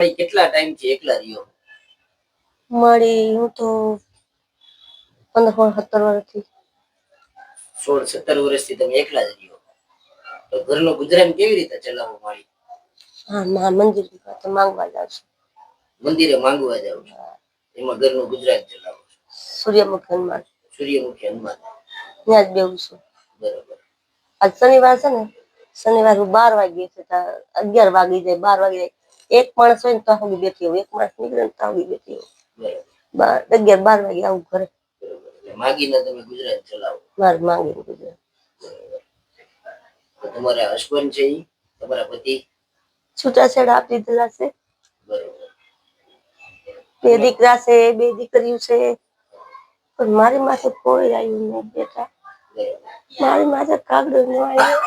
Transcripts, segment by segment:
ભાઈ કેટલા ટાઈમથી એકલા રહ્યો? મારી હું તો પંદર સોળ સત્તર વર્ષથી. સોળ સત્તર વર્ષથી તમે એકલા જ રહ્યો. તો ઘરનો ગુજરાન કેવી રીતે ચલાવો મારી? હા ના મંદિર તો માંગવા જાવ છું. મંદિરે માંગવા જાવ છું? એમાં ઘરનું ગુજરાન ચલાવો છો? સૂર્યમુખી હનુમાન. સૂર્યમુખી હનુમાન. ત્યાં જ બેવું છું. બરોબર. આજ શનિવાર છે ને શનિવાર હું બાર વાગે છે અગિયાર વાગી જાય બાર વાગી જાય. એક માણસ હોય ને તો હું બેઠી હોઉં એક માણસ નીકળે ને તો હું બેઠી હોઉં અગિયાર બાર વાગે આવું ઘરે. માગીને તમે ગુજરાત ચલાવો. મારે માગીને ગુજરાત તમારા હસબન્ડ છે તમારા પતિ? છૂટાછેડા આપી દીધેલા છે. બે દીકરા છે બે દીકરીઓ છે. પણ મારી માથે કોઈ આવ્યું નહીં બેટા. મારી માથે કાગડો ન આવ્યો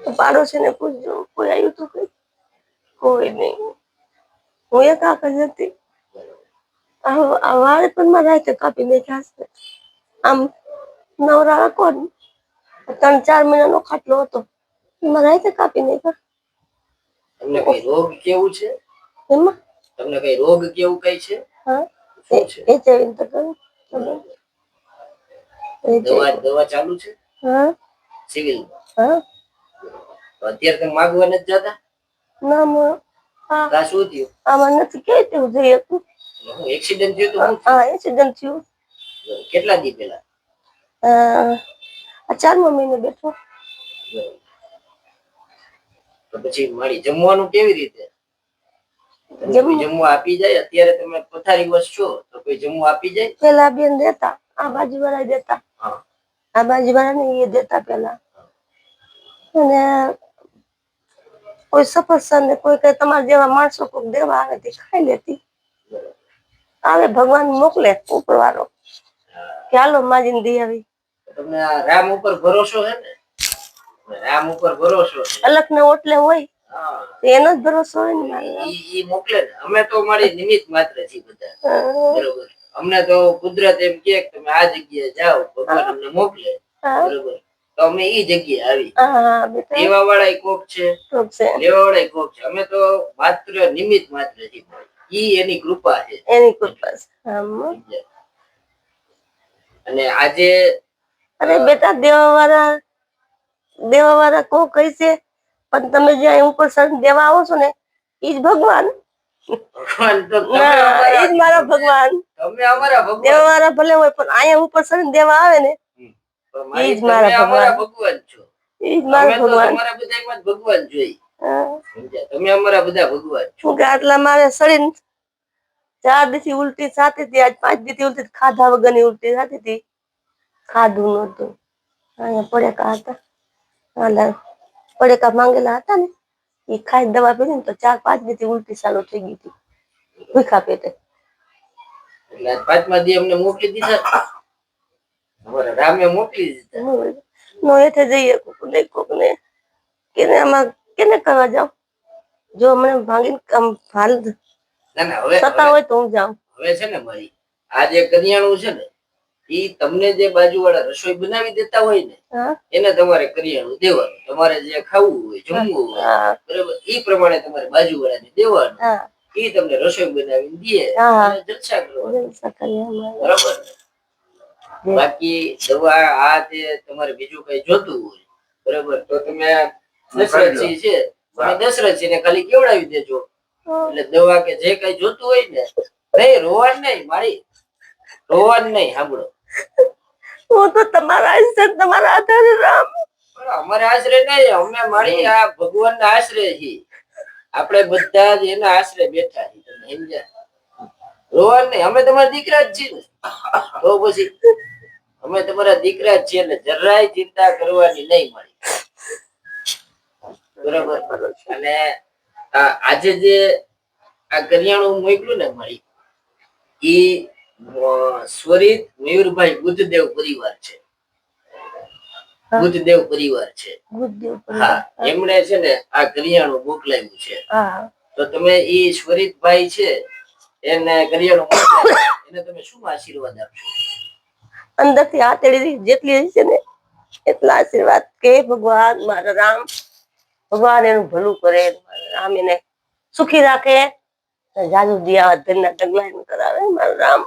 તો પાડોશી ને પૂછજો કોઈ આવ્યું તું કઈ કોઈ નહીં. હું એક આખા જ હતી વાળ પણ મારા હાથે કાપી નાખ્યા છે આમ નવરા રાખો ને ત્રણ ચાર મહિનાનો ખાટલો હતો. મારા હાથે કાપી નાખ્યા તમને કઈ રોગ કેવું છે? એમાં? તમને કઈ રોગ કેવું કઈ છે? હા. એ જેવી તો જે- દવા દવા ચાલુ છે? હા. સિવિલ હા. અત્યારે તમે માગવા નથી જતા? ના મ- શું થયું? આમાં નથી કેવી તેવું જઈ હતું એક્સિડન્ટ થયું તો હા એક્સિડન્ટ થયું. થયું? કેટલા દી પહેલા? આ ચારમો મહિને બેઠો. તો પછી મારી જમવાનું કેવી રીતે? જમવું- આપી જાય? અત્યારે તમે પથારી વસ છો તો કોઈ જમવા આપી જાય? પેલા બેન દેતા આ બાજુ વાળા દેતા આ બાજુ વાળા ને એ દેતા પેલા અને કોઈ સફરસર ને કોઈ કઈ તમારા જેવા માણસો કોઈક દેવા આવે તે ખાઈ લેતી. આવે ભગવાન મોકલે ઉપર વાળો કે હાલો માજીને દઈ આવી. તમને આ રામ ઉપર ભરોસો ને? રામ ઉપર ભરોસો અલગ ને ઓટલે હોય હા. એનો જ ભરોસો હોય ને. ઈ મોકલે અમે તો મારી નિમિત્ત માત્ર છીએ બધા. બરોબર. અમને તો કુદરત એમ કે કે તમે આ જગ્યાએ જાઓ ભગવાન અમને મોકલે. બરોબર. તો અમે ઈ જગ્યાએ આવી. દેવા વાળા કોક છે. લેવા વાળા કોક છે. અમે તો માત્ર નિમિત્ત માત્ર છીએ. ઈ એની કૃપા છે. એની કૃપા છે. અને આજે અરે બેટા દેવા વાળા દેવા વાળા કો કઈ છે પણ તમે જ્યાં ઉપર સર દેવા આવો છો ને ઈ જ ભગવાન. ભગવાન તો ઈ જ મારા ભગવાન. તમે અમારા દેવા ભગવાન. વાળા ભલે હોય પણ અહીંયા ઉપર સર દેવા આવે ને તો જ મારા ભગવાન. ભગવાન છો. ઈ જ મારા ભગવાન. તમારા બધામાં ભગવાન જોઈ. તમે અમારા બધા ભગવાન છો. આટલા મારે શરીર ચાર દીથી ઉલટી થતી હતી આજ પાંચ દીથી ઉલટી ખાધા વગરની ઉલટી થતી હતી. ખાધું નહોતું. અહીંયા પડેકા હતા. પડેકા માંગેલા હતા ને એ ખાઈ દવા પીધી ને તો ચાર પાંચ દીથી ઉલટી ચાલુ થઈ ગઈ હતી. ભૂખા પેટે. પાંચમા દી અમને મોકલી દીધા? રામે મોકલી દીધા. નો એઠે જઈએ કોક ને કોક ને. કેને આમાં કેને કરવા જાવ જો મને ભાંગીને આમ હાલ ના ના હવે સતા હોય તો હું જાઉં. હવે છે ને મારી આ જે કરિયાણું છે ને ઈ તમને જે બાજુ વાળા રસોઈ બનાવી દેતા હોય ને એને તમારે કરિયાણું દેવાનું. તમારે જે ખાવું હોય જમવું હોય હા. બરાબર? ઈ પ્રમાણે તમારે બાજુ વાળાને દેવાનું ઈ તમને રસોઈ બનાવીને દે જલસા કરવાના. બરાબર? ને? બાકી દવા આ તે તમારે બીજું કઈ જોતું હોય બરાબર? તો તમે દશરથસિંહ છે તમે દશરથસિંહ ને ખાલી કેવડાવી દેજો. એટલે દવા કે જે કઈ જોતું હોય ને નહીં રોવાન નહીં મારી. રોવાન નહીં સાંભળો. હું તો તમારા આશરે તમારા આધારે રામ. અમારે આશરે નહીં અમે મારી આ ભગવાન ના આશરે છીએ. આપણે બધા જ એના આશરે બેઠા છીએ તમે સમજ્યા? રોવાનું નહીં અમે તમારા દીકરા જ છીએ તો પછી અમે તમારા દીકરા જ છીએ ને જરાય ચિંતા કરવાની નહીં મળી બરાબર? અને આજે જે આ કરિયાણું મોકલું ને મળી એ સ્વરિત મયુરભાઈ બુદ્ધદેવ પરિવાર છે. બુદ્ધદેવ પરિવાર છે. હા એમણે છે ને આ કરિયાણું મોકલાયું છે. તો તમે એ સ્વરિતભાઈ છે એને કરિયાણું એને તમે શું આશીર્વાદ આપશો? અંદરથી હાથેડી જેટલી છે ને એટલા આશીર્વાદ કે ભગવાન મારા રામ ભગવાન એનું ભલું કરે મારા રામ એને સુખી રાખે. જાદુ દિયા ધનના ડગલા એને કરાવે મારા રામ.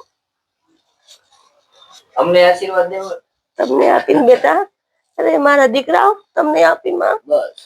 અમને આશીર્વાદ દેવો. તમને આપીને બેટા અરે મારા દીકરાઓ તમને આપી માં. બસ.